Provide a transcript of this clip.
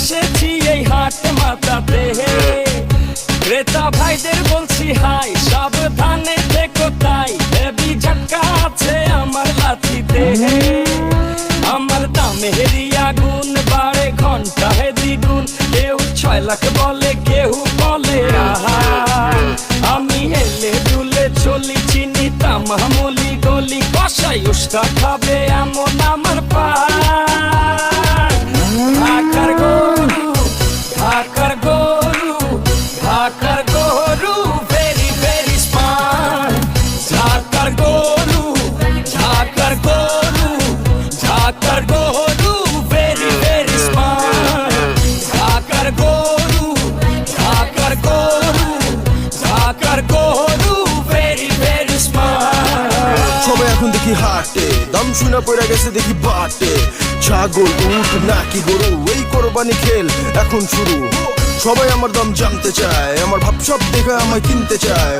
এসেছি এই হাট মাতাতে ক্রেতা ভাইদের বলছি, হাই, সাবধানে থেকো তাই। হেবি ঝটকা আছে আমার লাঠিতে আমার দামে হেরিয়া গুণ বাড়ে ঘন্টায় দ্বিগুণ কেউ ছয় লাখ বলে, কেউ বলে, আহা। আমি এলে দুলে চলি, চিনি তামামলি গলি। কষাই উস্কা খাবে এমন আমার পা। ঢাকার গরু ঢাকার গরু ভেরি ভেরি স্মার্ট ঢাকার গরু ঢাকার গরু ঢাকার গরু ভেরি ভেরি স্মার্ট ঢাকার গরু ঢাকার গরু ঢাকার গরু ভেরি ভেরি স্মার্ট সবাই এখন দেখি হাটে, দাম শুনে পড়ে গেছে দেখি বাটে। ছাগল উঠ নাকি গরু, এই কোরবানি খেল এখন শুরু। সবাই আমার দাম জানতে চায়, আমার ভাবসব দেখা আমায় কিনতে চায়।